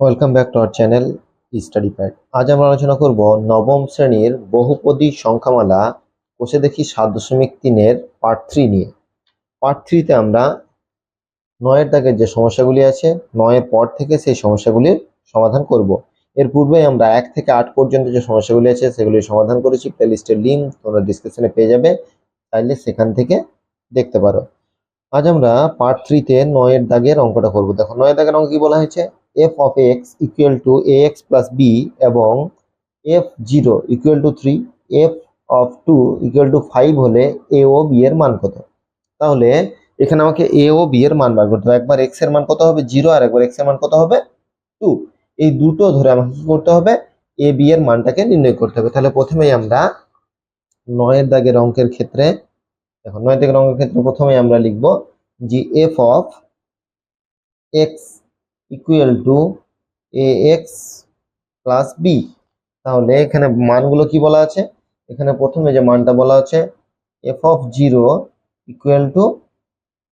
Welcome back to our channel study pad আজ আমরা আলোচনা করব নবম শ্রেণির বহুপদী সংখ্যামালা কোষে দেখি সাত দশমিক তিনের পার্ট থ্রি নিয়ে। পার্ট থ্রিতে আমরা নয়ের দাগের যে সমস্যাগুলি আছে, নয়ের পর থেকে সেই সমস্যাগুলির সমাধান করব। এর পূর্বে আমরা এক থেকে আট পর্যন্ত যে সমস্যাগুলি আছে সেগুলির সমাধান করেছি। প্লেলিস্টের লিঙ্ক তোমরা ডিসক্রিপশনে পেয়ে যাবে, চাইলে সেখান থেকে দেখতে পারো। আজ আমরা পার্ট থ্রিতে নয়ের দাগের অঙ্কটা করব। দেখো, নয়ের দাগের অঙ্ক কি বলা হয়েছে? F of X equal to A X plus B এবং F zero equal to three F of two equal to five হলে এ ও বি এর মান কত? তাহলে এখানে আমাকে এ ও বি এর মান বার করতে হবে। একবার এক্সের মান কত হবে? জিরো আর একবার এক্সের মান কত হবে? টু এই দুটো ধরে আমাকে কি করতে হবে? এ বি এর মানটাকে নির্ণয় করতে হবে। তাহলে প্রথমেই আমরা নয়ের দাগের অঙ্কের ক্ষেত্রে, দেখো নয় দাগের অঙ্কের ক্ষেত্রে প্রথমেই আমরা লিখব যে F of X equal to A X plus B তাহলে এখানে মানগুলো কি বলা আছে? এখানে প্রথমে যে মানটা বলা আছে F of zero equal to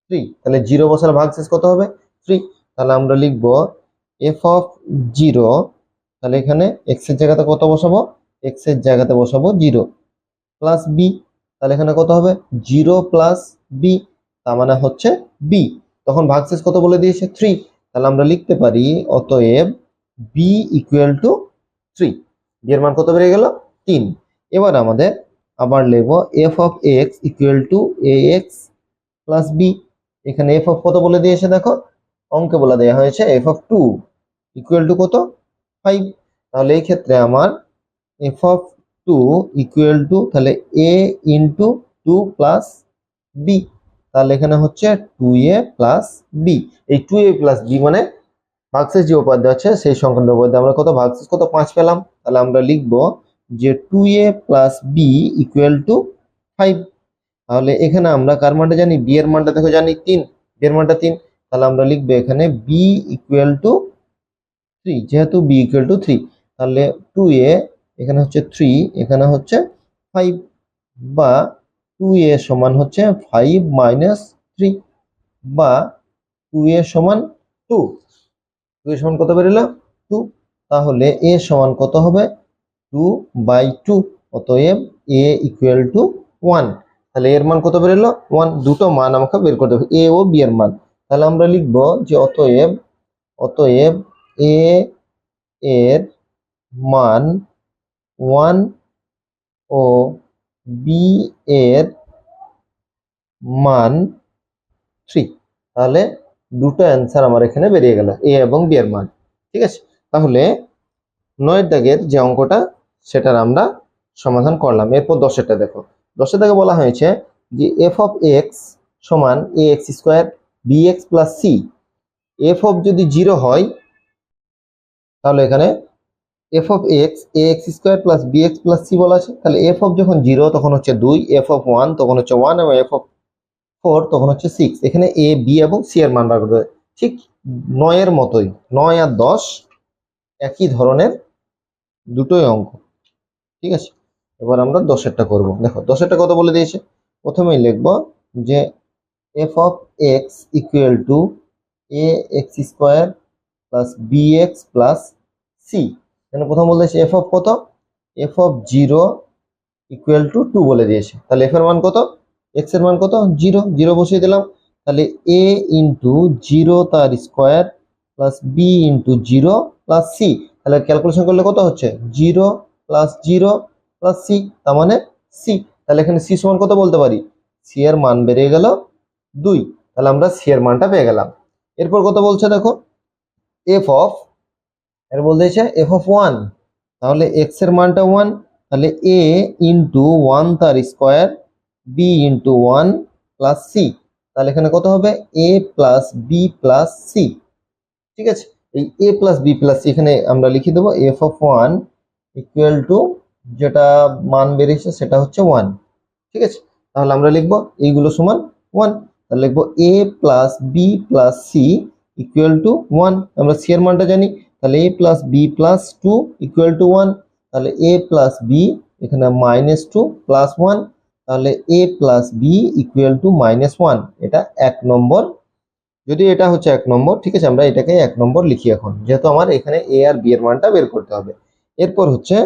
three তাহলে জিরো বসালে ভাগশেষ কত হবে? থ্রি তাহলে আমরা লিখব এফ অফ জিরো তাহলে এখানে এক্সের জায়গাতে কত বসাবো? এক্সের জায়গাতে বসাবো জিরো প্লাস বি তাহলে এখানে কত হবে? জিরো প্লাস বি তার মানে হচ্ছে বি তখন ভাগশেষ কত বলে দিয়েছে? থ্রি তাহলে আমরা লিখতে পারি অতএব B equal to three B এর মান কত বেড়ে গেল? তিন। এবার আমাদের আবার লিখব F of X equal to A X plus B এখানে এফ অফ কত বলে দিয়েছে দেখো? অঙ্কে বলে দেওয়া হয়েছে F of two equal to কত? ফাইভ তাহলে এই ক্ষেত্রে আমার F of two equal to তাহলে A into two plus B তাহলে এখানে হচ্ছে টু এ প্লাস বি এই টু এ প্লাস বি মানে ভাগশেষ যে উপাদ্য আছে, সেই সংখ্যার উপাদ্য আমরা কত ভাগশেষ, কত পাঁচ পেলাম? তাহলে আমরা লিখব যে two A plus B equal to five তাহলে এখানে আমরা কার মানটা জানি? বি এর মানটা দেখো জানি তিন বি এর মানটা তিন। তাহলে আমরা লিখব এখানে বি ইকুয়াল টু থ্রি যেহেতু বি ইকুয়াল টু থ্রি তাহলে টু এ এখানে হচ্ছে থ্রি এখানে হচ্ছে ফাইভ বা টু এ সমান হচ্ছে ফাইভ মাইনাস থ্রি বা টু এ সমান টু টু এ সমান কত বেরোলো? টু তাহলে এ সমান কত হবে? টু বাই টু অতএব এ ইকুয়াল টু ওয়ান তাহলে এর মান কত বেরোলো? ওয়ান দুটো মান আমাকে বের করতে হবে এ ও বি এর মান। তাহলে আমরা লিখব যে অতএব অতএব এ এর মান ওয়ান ও বি এর মান থ্রি তাহলে দুটো অ্যান্সার আমার এখানে বেরিয়ে গেল এ এবং বি এর মান। ঠিক আছে? তাহলে নয়ের দাগের যে অঙ্কটা, সেটার আমরা সমাধান করলাম। এরপর দশেরটা দেখো। দশের দাগে বলা হয়েছে যে এফ অফ এক্স সমান A X square B X plus C F of যদি জিরো হয়, তাহলে এখানে F of X A X square plus B X plus C বলা আছে, তাহলে এফ অফ যখন জিরো তখন হচ্ছে দুই এফ অফ ওয়ান তখন হচ্ছে ওয়ান এবং এফ অফ ফোর তখন হচ্ছে সিক্স এখানে এ বি এবং সি এর মান বার করতে হবে। ঠিক নয়ের মতোই, নয় আর দশ একই ধরনের দুটোই অঙ্ক। ঠিক আছে? এবার আমরা দশেরটা করব। দেখো, দশেরটা কত বলে দিয়েছে? প্রথমেই লিখব যে F of X equal to A X square plus B X plus C এখানে প্রথম বলতেছে এফ অফ কত? F of zero equal to two বলে দিয়েছে। তাহলে এফ এর মান কত? এক্সের মান কত? জিরো জিরো বসিয়ে দিলাম। তাহলে এ ইন্টু জিরো তার square plus B into zero plus C তাহলে ক্যালকুলেশন করলে কত হচ্ছে? Zero plus zero plus C তার মানে সি তাহলে এখানে সি সমান কত বলতে পারি? সি এর মান বেরিয়ে গেল দুই। তাহলে আমরা সি এর মানটা পেয়ে গেলাম। এরপর কত বলছে দেখো? এফ অফ এর বলতেছে এফ অফ ওয়ান তাহলে এক্সের মানটা ওয়ান তাহলে এ ইন্টু ওয়ান তার square B into one plus C তাহলে এখানে কত হবে? A plus B plus C ঠিক আছে? এই A plus B plus C এখানে আমরা লিখে দেবো F of one equal to যেটা মান বেরিয়েছে সেটা হচ্ছে ওয়ান ঠিক আছে? তাহলে আমরা লিখব এইগুলো সমান ওয়ান তাহলে লিখব A plus B plus C equal to one আমরা সি এর মানটা জানি তাহলে A plus B plus two equal to one তাহলে এ প্লাস বি এখানে মাইনাস টু প্লাস ওয়ান তাহলে A plus B equal to minus one এটা এক নম্বর। যদি এটা হচ্ছে এক নম্বর, ঠিক আছে, আমরা এটাকে এক নম্বর লিখি এখন, যেহেতু আমার এখানে এ আর বি এর মানটা বের করতে হবে। এরপর হচ্ছে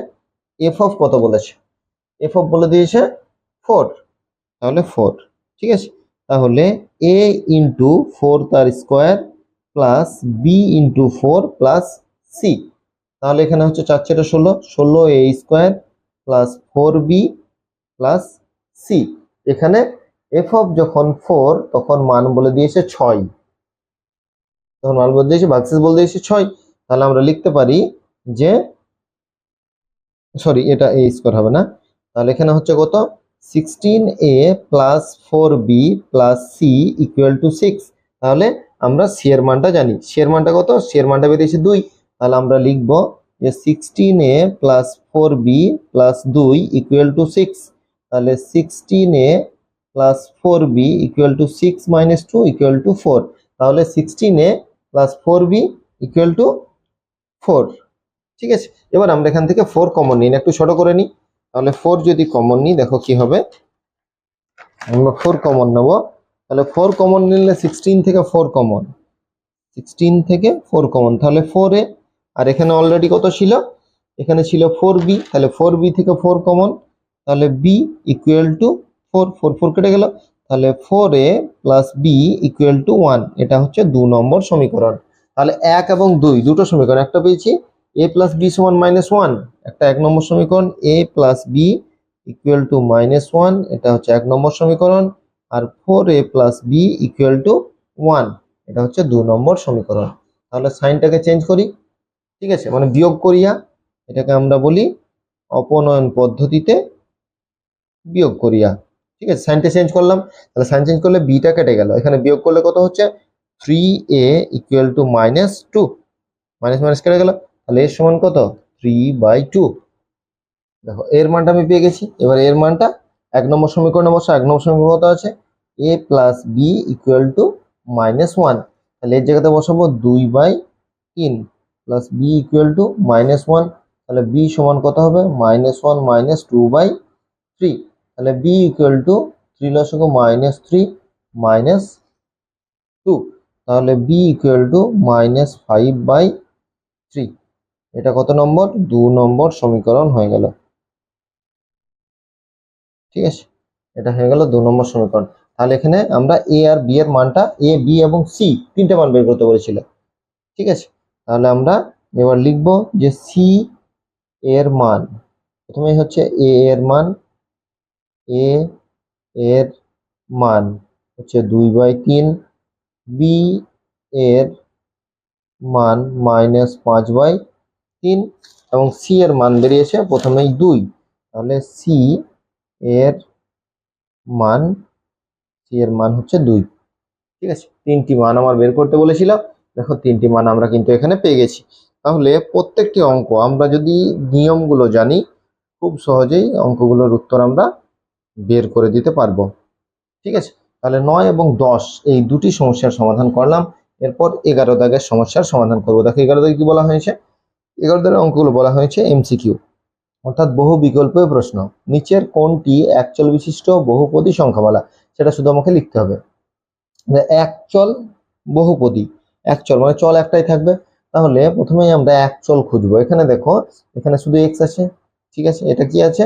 এফ অফ কত বলেছে? এফ অফ বলে দিয়েছে ফোর তাহলে ফোর ঠিক আছে? তাহলে এ ইন্টু ফোর তার square plus B into four plus C তাহলে এখানে হচ্ছে চার চারটে ষোলো ষোলো A square plus four B plus C এখানে এফ অফ যখন ফোর তখন মান বলে দিয়েছে ছয়। তখন মান বলে দিয়েছে ভাগসেস বলে দিয়েছে ছয়। তাহলে আমরা লিখতে পারি যে সরি এটা এ স্কোয়ার হবে না। তাহলে এখানে হচ্ছে কত? Sixteen A plus four B plus C equal to six তাহলে আমরা এর মানটা জানি। এর মানটা কত? এর মানটা বেরিয়েছে দুই। তাহলে আমরা লিখব যে sixteen A plus four B plus দুই ইকুয়াল টু সিক্স তাহলে sixteen A plus four B equal to six minus two equal to four তাহলে sixteen A plus four B equal to four ঠিক আছে? এবার আমরা এখান থেকে ফোর কমন নিই। একটু ছোট করে নিই। তাহলে ফোর যদি কমন নিই, দেখো কি হবে। আমরা ফোর কমন নেব। তাহলে ফোর কমন নিলে সিক্সটিন থেকে ফোর কমন সিক্সটিন থেকে ফোর কমন তাহলে ফোর এ, আর এখানে অলরেডি কত ছিল? এখানে ছিল ফোর বি তাহলে ফোর বি থেকে ফোর কমন তাহলে B equal to four four four কেটে গেল। তাহলে four A plus B equal to one এটা হচ্ছে দু নম্বর সমীকরণ। তাহলে এক এবং দুই, দুটো সমীকরণ। একটা পেয়েছি? এ প্লাস বি সমান মাইনাস ওয়ান একটা এক নম্বর সমীকরণ। A plus B equal to minus one এটা হচ্ছে এক নম্বর সমীকরণ। আর four A plus B equal to one এটা হচ্ছে দু নম্বর সমীকরণ। তাহলে সাইনটাকে চেঞ্জ করি। ঠিক আছে? মানে বিয়োগ করিয়া এটাকে আমরা বলি অপনয়ন পদ্ধতিতে বিয়োগ করিয়া ঠিক আছে? সাইনটা চেঞ্জ করলাম। তাহলে সাইন চেঞ্জ করলে বিটা কেটে গেল। এখানে বিয়োগ করলে কত হচ্ছে? Three A equal to minus two minus minus কেটে গেল। তাহলে এর সমান কত? থ্রি বাই টু দেখো, এর মানটা আমি পেয়ে গেছি। এবার এর মানটা এক নম্বর সমীকরণে বসা এক নম্বর সমীকরণ কত আছে? A plus B equal to minus one তাহলে এর জায়গাতে বসাবো দুই বাই তিন plus B equal to minus one তাহলে বি সমান কত হবে? Minus one minus two by three তাহলে বি ইকুয়াল টু থ্রি লসক মাইনাস থ্রি মাইনাস টু তাহলে B equal to minus five by three এটা কত নম্বর? দু নম্বর সমীকরণ হয়ে গেল। ঠিক আছে? এটা হয়ে গেল দু নম্বর সমীকরণ। তাহলে এখানে আমরা এ আর বি এর মানটা এ বি এবং সি তিনটে মান বের করতে বলেছিল। ঠিক আছে? তাহলে আমরা এবার লিখব যে সি এর মান। প্রথমেই হচ্ছে এ এর মান এ এর মান হচ্ছে দুই বাই তিন বি এর মান মাইনাস পাঁচ বাই তিন এবং সি এর মান বেরিয়েছে প্রথমেই দুই। তাহলে সি এর মান, সি এর মান হচ্ছে দুই। ঠিক আছে? তিনটি মান আমার বের করতে বলেছিল। দেখো, তিনটি মান আমরা কিন্তু এখানে পেয়ে গেছি। তাহলে প্রত্যেকটি অঙ্ক আমরা যদি নিয়মগুলো জানি, খুব সহজেই অঙ্কগুলোর উত্তর আমরা বের করে দিতে পারব। ঠিক আছে? তাহলে নয় এবং দশ, এই দুটি সমস্যার সমাধান করলাম। এরপর এগারো দাগের সমস্যার সমাধান করব। দেখো, এগারো দাগে কি বলা হয়েছে? এগারো দাগের অঙ্কগুলো বলা হয়েছে এমসিকিউ। অর্থাৎ বহু বিকল্পীয় প্রশ্ন। নিচের কোনটি একচল বিশিষ্ট বহুপদী সংখ্যামালা? সেটা শুধু আমাকে লিখতে হবে। মানে একচল বহুপদী। একচল মানে চল একটাই থাকবে। তাহলে প্রথমেই আমরা একচল খুঁজবো। এখানে দেখো, এখানে শুধু এক্স আছে। ঠিক আছে? এটা কি আছে?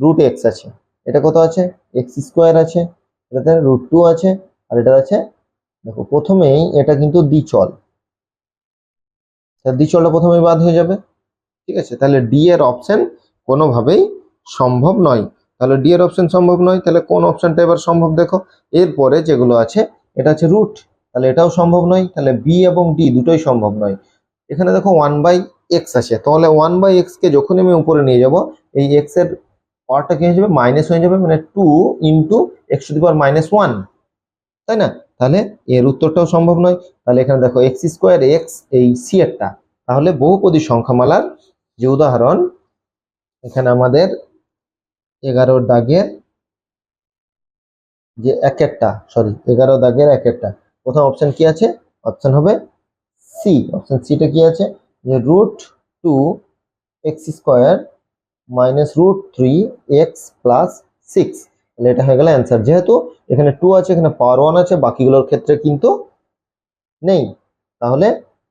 রুট এক্স আছে। এটা কত আছে? এক্স স্কোয়ার আছে। এটাতে রুট টু আছে। আর এটা আছে, দেখো, প্রথমেই এটা কিন্তু দ্বিচল। দ্বিচলটা প্রথমেই বাদ হয়ে যাবে। ঠিক আছে? তাহলে ডি এর অপশন কোনোভাবেই সম্ভব নয়। তাহলে ডি এর অপশন সম্ভব নয়, তাহলে কোন অপশনটা এবার সম্ভব দেখো? এরপরে যেগুলো আছে, এটা আছে রুট তাহলে এটাও সম্ভব নয়, তাহলে বি এবং ডি দুটোই সম্ভব নয়। এখানে দেখো ওয়ান বাই এক্স আছে, তাহলে ওয়ান বাই এক্সকে যখনই আমি উপরে নিয়ে যাব, এই এক্সের পাওয়ারটা কি হয়ে যাবে? মাইনাস হয়ে যাবে মানে two into X to the power minus one তাই না? তাহলে এর উত্তরটাও সম্ভব নয়। তাহলে এখানে দেখো এক্স স্কোয়ার এক্স এই সি এরটা তাহলে বহুপদী সংখ্যামালার যে উদাহরণ এখানে আমাদের এগারো দাগের যে এক একটা সরি এগারো দাগের এক একটা। প্রথম অপশন কি আছে? অপশন হবে সি অপশন সিটা কি আছে? যে root two X square minus root three X plus six তাহলে এটা হয়ে গেল অ্যান্সার যেহেতু এখানে টু আছে, এখানে পাওয়ার ওয়ান আছে, বাকিগুলোর ক্ষেত্রে কিন্তু নেই। তাহলে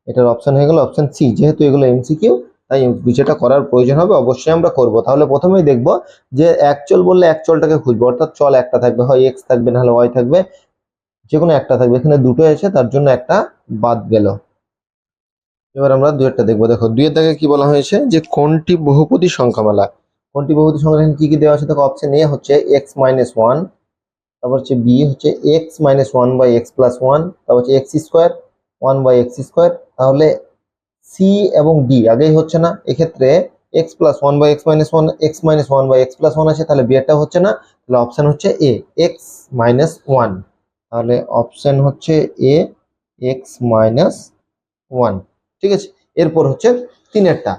এটার অপশন হয়ে গেল অপশন সি যেহেতু এগুলো এমসিকিউ তাই বিষয়টা করার প্রয়োজন হবে, অবশ্যই আমরা করব। তাহলে প্রথমেই দেখব যে এক চল বললে এক চলটাকে খুঁজবো, অর্থাৎ চল একটা থাকবে, হয় এক্স থাকবে, নাহলে ওয়াই থাকবে যে কোনো একটা থাকবে। এখানে দুটো এসে তার জন্য একটা বাদ গেল। এবার আমরা দুয়েরটা দেখব। দেখো দুইয়ের দাগে কি বলা হয়েছে যে কোনটি বহুপদী সংখ্যামালা? কোনটি বহুপদী সংখ্যা? কি কি দেওয়া আছে? দেখো অপশন এ হচ্ছে এক্স মাইনাস ওয়ান তারপর হচ্ছে বি হচ্ছে X minus one by X plus one তারপর হচ্ছে X square one by X square তাহলে সি এবং ডি আগেই হচ্ছে না। এক্ষেত্রে X plus one by X minus one X minus one by X plus one আছে তাহলে বিয়েরটা হচ্ছে না। তাহলে অপশান হচ্ছে এ এক্স মাইনাস ওয়ান তাহলে অপশান হচ্ছে এ এক্স মাইনাস ওয়ান ঠিক আছে? এরপর হচ্ছে তিনেরটা।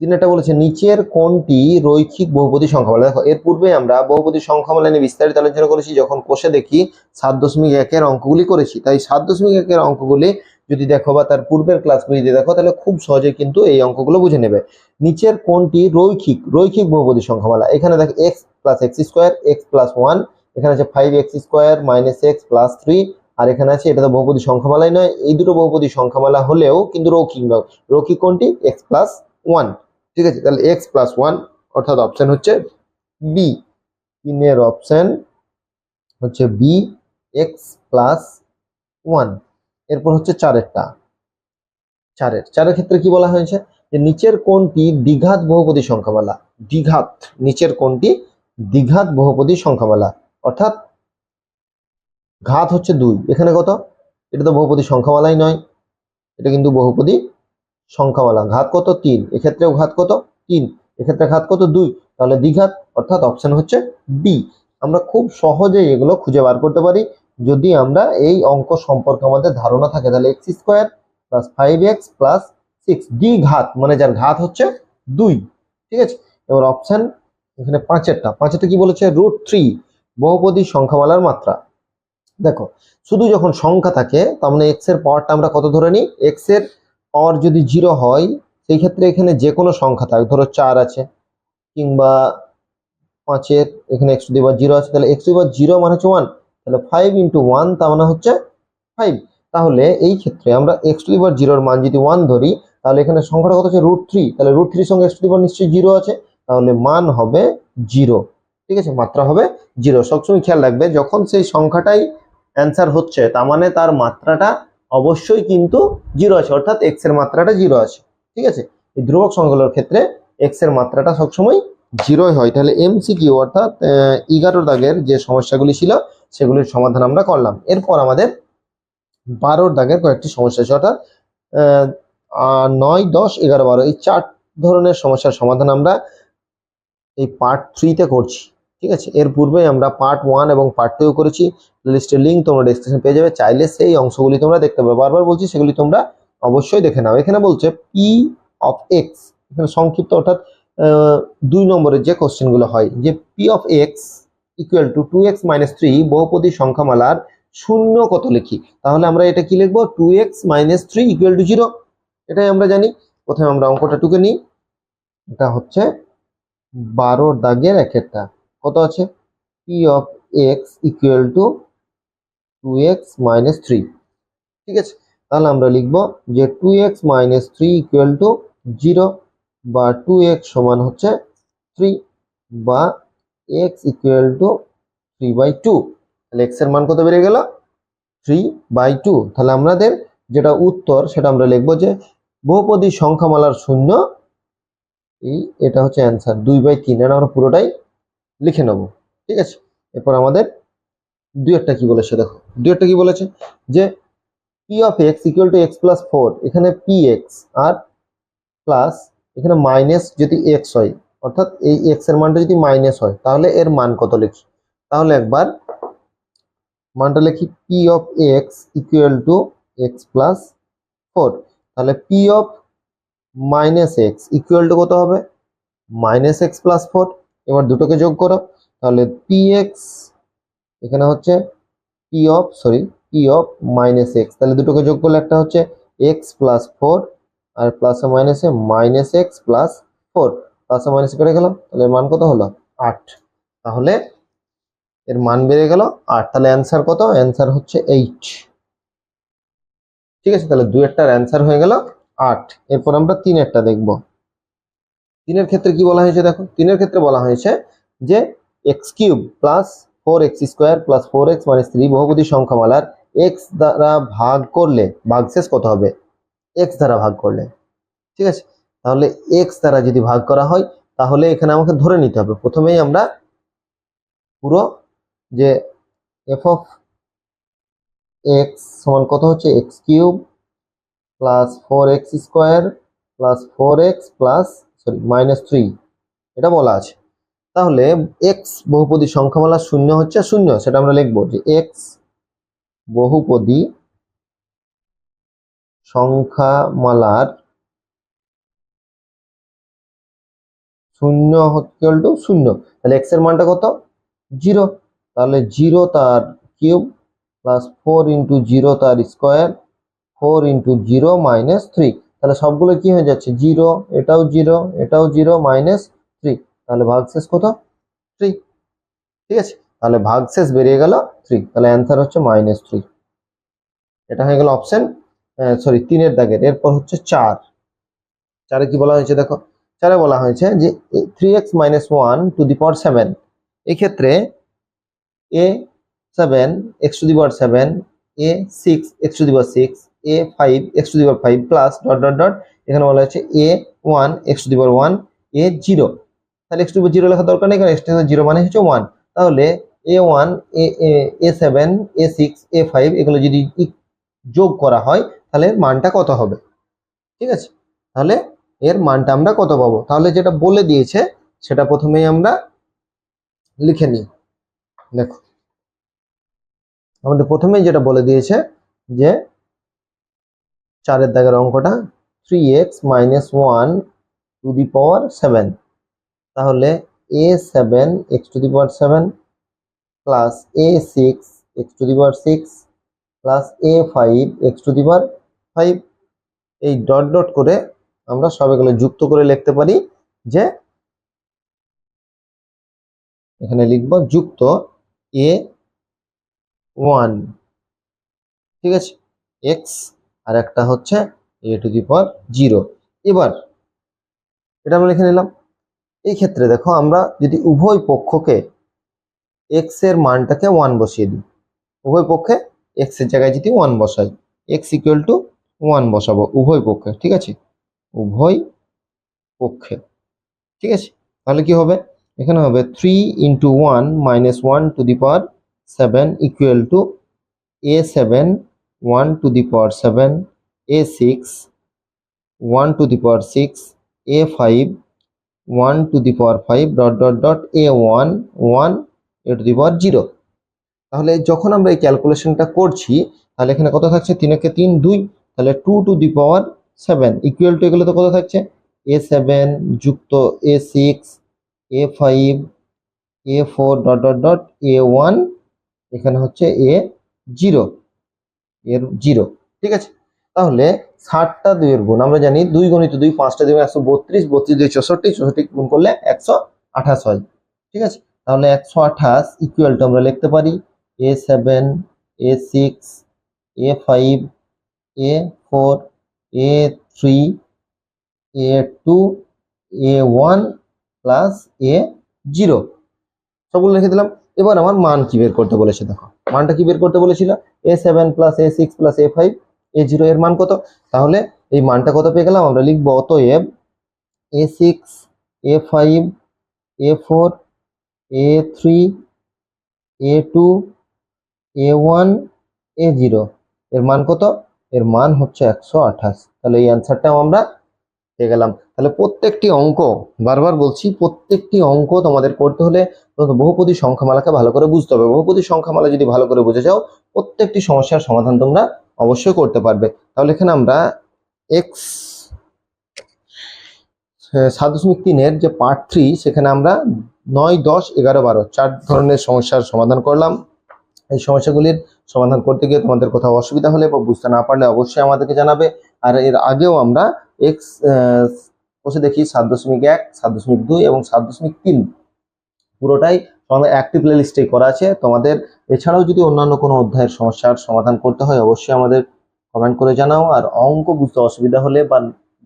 তিনেরটা বলেছে, নিচের কোনটি রৈখিক বহুপদী সংখ্যামালা দেখো, এর পূর্বে আমরা বহুপদী সংখ্যামালা নিয়ে বিস্তারিত আলোচনা করেছি, যখন কোষে দেখি সাত দশমিক একের অঙ্কগুলি করেছি। তাই সাত দশমিক একের অঙ্কগুলি যদি দেখো বা তার পূর্বের ক্লাসগুলি যদি দেখো, তাহলে খুব সহজে কিন্তু এই অঙ্কগুলো বুঝে নেবে। নিচের কোনটি রৈখিক রৈখিক বহুপদী সংখ্যামালা। এখানে দেখো X plus X square X plus one এখানে আছে five X square minus X plus three আর এখানে আছে, এটা তো বহুপদী সংখ্যামালাই নয়, এই দুটো বহুপদী সংখ্যামালা হলেও কিন্তু রৌখিক নয়। রৌখিক কোনটি এক্স প্লাস ওয়ান ঠিক আছে? তাহলে এক্স প্লাস ওয়ান অর্থাৎ অপশন হচ্ছে বি তিনের অপশন হচ্ছে বি এক্স প্লাস ওয়ান এরপর হচ্ছে চারেরটা। চারের। চারের ক্ষেত্রে কি বলা হয়েছে? যে নিচের কোনটি দ্বিঘাত বহুপদী সংখ্যামালা। দ্বিঘাত। নিচের কোনটি দ্বিঘাত বহুপদী সংখ্যামালা। অর্থাৎ ঘাত হচ্ছে দুই। এখানে কত? এটা তো বহুপদী সংখ্যামালাই নয়। এটা কিন্তু বহুপদী সংখ্যামালা। ঘাত কত? তিন। এক্ষেত্রেও ঘাত কত? তিন। এক্ষেত্রে ঘাত কত? দুই। তাহলে দ্বিঘাত অর্থাৎ অপশন হচ্ছে বি। আমরা খুব সহজেই এগুলো খুঁজে বার করতে পারি। যদি আমরা এই অঙ্ক সম্পর্কে আমাদের ধারণা থাকে, তাহলে X square plus five X plus six D ঘাত মানে যার ঘাত হচ্ছে দুই, ঠিক আছে? এবার অপশন এখানে পাঁচেরটা পাঁচেরটা কি বলেছে? রুট থ্রি বহুপদী সংখ্যামালার মাত্রা। দেখো, শুধু যখন সংখ্যা থাকে, তার মানে এক্সের পাওয়ারটা আমরা কত ধরে নিই? এক্সের পাওয়ার যদি জিরো হয়, সেই ক্ষেত্রে এখানে যে কোনো সংখ্যা থাকে, ধরো চার আছে, কিংবা পাঁচের এখানে এক্স টু দি জিরো আছে, তাহলে এক্স টু দি জিরো মানে হচ্ছে ওয়ান তাহলে ফাইভ ইন্টু ওয়ান তার মানে হচ্ছে ফাইভ তাহলে এই ক্ষেত্রে আমরা এক্স টু দি জিরোর মান যদি ওয়ান ধরি, তাহলে এখানে সংখ্যাটা কত হচ্ছে রুট থ্রি তাহলে রুট থ্রির সঙ্গে এক্স টু দি নিশ্চয়ই জিরো আছে। তাহলে মান হবে জিরো ঠিক আছে? মাত্রা হবে জিরো সবসময় খেয়াল রাখবে, যখন সেই সংখ্যাটাই অ্যান্সার হচ্ছে, তার মানে তার মাত্রাটা অবশ্যই কিন্তু জিরো আছে। অর্থাৎ এক্সের মাত্রাটা জিরো আছে। ঠিক আছে? এই ধ্রুবক সংখ্যাগুলোর ক্ষেত্রে এক্সের মাত্রাটা সবসময় জিরোই হয়। তাহলে এমসিকিউ অর্থাৎ এগারো দাগের যে সমস্যাগুলি ছিল সেগুলির সমাধান আমরা করলাম। এরপর আমাদের বারোর দাগের কয়েকটি সমস্যা আছে, অর্থাৎ নয়, দশ, এগারো, বারো, এই চার ধরনের সমস্যার সমাধান আমরা এই পার্ট থ্রিতে করছি, ঠিক আছে? এর পূর্বে আমরা পার্ট ওয়ান এবং পার্ট টু করেছি। লিস্টের লিঙ্ক তোমরা ডিসক্রিপশন পেয়ে যাবে। চাইলে সেই অংশগুলি তোমরা দেখতে পাবে বারবার বলছি, সেগুলি তোমরা অবশ্যই দেখে নাও। এখানে বলছে পি অফ এক্স এখানে সংক্ষিপ্ত অর্থাৎ দুই নম্বরের যে কোশ্চেনগুলো হয়, যে P of X equal to two X minus three বহুপদী সংখ্যামালার শূন্য কত লিখি? তাহলে আমরা এটা কি লিখব? Two X minus three equal to zero এটাই আমরা জানি। প্রথমে আমরা অঙ্কটা টুকে নিই। এটা হচ্ছে বারো দাগের এক একটা কত আছে? P of X equal to two X minus three ঠিক আছে? তাহলে আমরা লিখব যে two X minus three equal to zero বা টু এক্স সমান হচ্ছে থ্রি বা X equal to three by two তাহলে এক্সের মান কত বেড়ে গেল? থ্রি বাই টু তাহলে আমাদের যেটা উত্তর, সেটা আমরা লিখব যে বহুপদী সংখ্যামালার শূন্য। এই, এটা হচ্ছে অ্যান্সার দুই বাই তিন, এটা আমরা পুরোটাই লিখে নেব। ঠিক আছে? এরপর আমাদের দুই একটা কি বলেছে দেখো। দুই একটা কি বলেছে? যে P of X equal to X plus four এখানে পি এক্স আর প্লাস এখানে মাইনাস যদি এক্স হয় অর্থাৎ এই এক্সের মানটা যদি মাইনাস হয়, তাহলে এর মান কত লিখি তাহলে একবার মানটা লিখি P of X equal to X plus four তাহলে P of minus X equal to কত হবে? মাইনাস এক্স প্লাস ফোর এবার দুটোকে যোগ করো। তাহলে পি এক্স এখানে হচ্ছে P of sorry P of minus X তাহলে দুটোকে যোগ করলে একটা হচ্ছে এক্স প্লাস ফোর আর প্লাসে মাইনাসে মাইনাস এক্স প্লাস ফোর প্লাসে মাইনাসে বেড়ে গেল, তাহলে এর মান কত হলো? আট। তাহলে এর মান বেড়ে গেল আট। তাহলে অ্যান্সার কত? অ্যান্সার হচ্ছে এইট ঠিক আছে, তাহলে দুয়েরটার অ্যান্সার হয়ে গেল আট। এরপর আমরা তিন একটা দেখব। তিনের ক্ষেত্রে কি বলা হয়েছে দেখো? তিনের ক্ষেত্রে বলা হয়েছে যে X cube plus four X square plus four X minus three বহুপদী সংখ্যামালার এক্স দ্বারা ভাগ করলে, ভাগশেষ কত হবে? এক্স দ্বারা ভাগ করলে। ঠিক আছে? তাহলে এক্স দ্বারা যদি ভাগ করা হয়, তাহলে এখানে আমাকে ধরে নিতে হবে। প্রথমেই আমরা পুরো যে এফ অফ এক্স সমান কত হচ্ছে? X cube plus four X square plus four X plus, sorry minus three এটা বলা আছে। তাহলে এক্স বহুপদী সংখ্যামালা শূন্য হচ্ছে শূন্য, সেটা আমরা লিখব যে এক্স বহুপদী সংখ্যামালার শূন্য হচ্ছে টু? শূন্য। তাহলে এক্সের মানটা কত? জিরো। তাহলে জিরো তার cube plus four into zero তার square four into zero minus three তাহলে সবগুলো কি হয়ে যাচ্ছে? জিরো, এটাও জিরো এটাও জিরো মাইনাস থ্রি তাহলে ভাগশেষ কত? থ্রি ঠিক আছে? তাহলে ভাগশেষ বেরিয়ে গেল থ্রি তাহলে অ্যান্সার হচ্ছে মাইনাস থ্রি এটা হয়ে গেল অপশন সরি তিনের দাগের। এরপর হচ্ছে চার। চারে কি বলা হয়েছে দেখো? চারে বলা হয়েছে যে three X minus one to the power seven এক্ষেত্রে A seven X to the power seven A six X to the power six A five X to the power five plus dot dot dot এখানে বলা হয়েছে A one X to the power one A zero তাহলে x to zero লেখা দরকার নেই, কারণ x to zero মানে হচ্ছে ওয়ান তাহলে A one A A seven A six A five এগুলো যদি যোগ করা হয়, তাহলে মানটা কত হবে? ঠিক আছে? তাহলে এর মানটা আমরা কত পাবো? তাহলে যেটা বলে দিয়েছে, সেটা প্রথমেই আমরা লিখে নিই। দেখো। আমাদের প্রথমেই যেটা বলে দিয়েছে যে চারের দাগের অঙ্কটা three X minus one to the power seven তাহলে A seven X to the power seven plus A six X to the power six plus A five X to the power five এই dot dot করে আমরা সব এগুলো যুক্ত করে লিখতে পারি যে এখানে লিখব যুক্ত এ ওয়ান ঠিক আছে? এক্স আর একটা হচ্ছে এ টু দি পাওয়ার জিরো এবার এটা আমরা লিখে নিলাম। এই ক্ষেত্রে দেখো আমরা যদি উভয় পক্ষকে এক্সের মানটাকে ওয়ান বসিয়ে দিই, উভয় পক্ষে এক্সের জায়গায় যদি ওয়ান বসাই এক্স ইকুয়াল টু ওয়ান বসাবো উভয় পক্ষে, ঠিক আছে? উভয় পক্ষে। ঠিক আছে? তাহলে কি হবে? এখানে হবে three into one minus one to the power seven equal to A seven one to the power seven A six one to the power six A five one to the power five dot dot dot A one one A to the power zero তাহলে যখন আমরা এই ক্যালকুলেশনটা করছি, তাহলে এখানে কত থাকছে? তিনেকে তিন, দুই। তাহলে two to the power seven equal to এগুলো তো কত থাকছে? এ সেভেন যুক্ত a six a five a four dot dot dot a one এখানে হচ্ছে এ জিরো এর জিরো ঠিক আছে? তাহলে ষাটটা দুইয়ের গুণ, আমরা জানি দুই গণিত দুই, পাঁচটা দুই একশো বত্রিশ বত্রিশ দুই চৌষট্টি চৌষট্টি গুণ করলে একশো আঠাশ হয়, ঠিক আছে? তাহলে একশো আঠাশ ইকুয়াল টু আমরা লিখতে পারি a seven a six a five a four a three a two a one plus a zero সবগুলো লিখে দিলাম। এবার আমার মান কি বের করতে বলেছে দেখো। মানটা কি বের করতে বলেছিল? A seven plus a six plus a five a zero এর মান কত? তাহলে এই মানটা কত পেয়ে গেলাম? আমরা লিখব অতএব a six a five a four a three a two a one a zero এর মান কত? এর মান হচ্ছে একশো আঠাশ। তাহলে এই অ্যান্সারটাও আমরা পেয়ে গেলাম। তাহলে প্রত্যেকটি অঙ্ক, বারবার বলছি, প্রত্যেকটি অঙ্ক তোমাদের করতে হলে বহুপদী সংখ্যামালাকে ভালো করে বুঝতে হবে। বহুপদী সংখ্যামালা যদি ভালো করে বুঝে যাও, প্রত্যেকটি সমস্যার সমাধান তোমরা অবশ্যই করতে পারবে। তাহলে এখানে আমরা এক্স সাত দশমিক তিনের যে পার্ট থ্রি সেখানে আমরা নয়, দশ, এগারো, বারো, চার ধরনের সমস্যার সমাধান করলাম। এই সমস্যাগুলির সমাধান করতে গিয়ে তোমাদের কোথাও অসুবিধা হলে বা বুঝতে না পারলে অবশ্যই আমাদেরকে জানাবে। আর এর আগেও আমরা এক্স বসে দেখি সাত দশমিক এক, সাত দশমিক দুই এবং সাত দশমিক তিন পুরোটাই আমাদের একটি প্লে লিস্টেই করা আছে। তোমাদের এছাড়াও যদি অন্যান্য কোনো অধ্যায়ের সমস্যার সমাধান করতে হয় অবশ্যই আমাদের কমেন্ট করে জানাও। আর অঙ্ক বুঝতে অসুবিধা হলে বা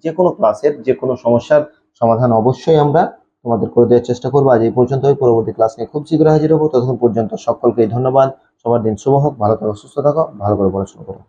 যে কোনো ক্লাসের যে কোনো সমস্যার সমাধান অবশ্যই আমরা তোমাদের করে দেওয়ার চেষ্টা করব। আজ এই পর্যন্তই। পরবর্তী ক্লাস নিয়ে খুব শীঘ্র হাজির হব। ততক্ষণ পর্যন্ত সকলকে ধন্যবাদ। সবার দিন শুভ হোক। ভালো থাকো, সুস্থ থাকো। ভালো করে পড়াশোনা করো।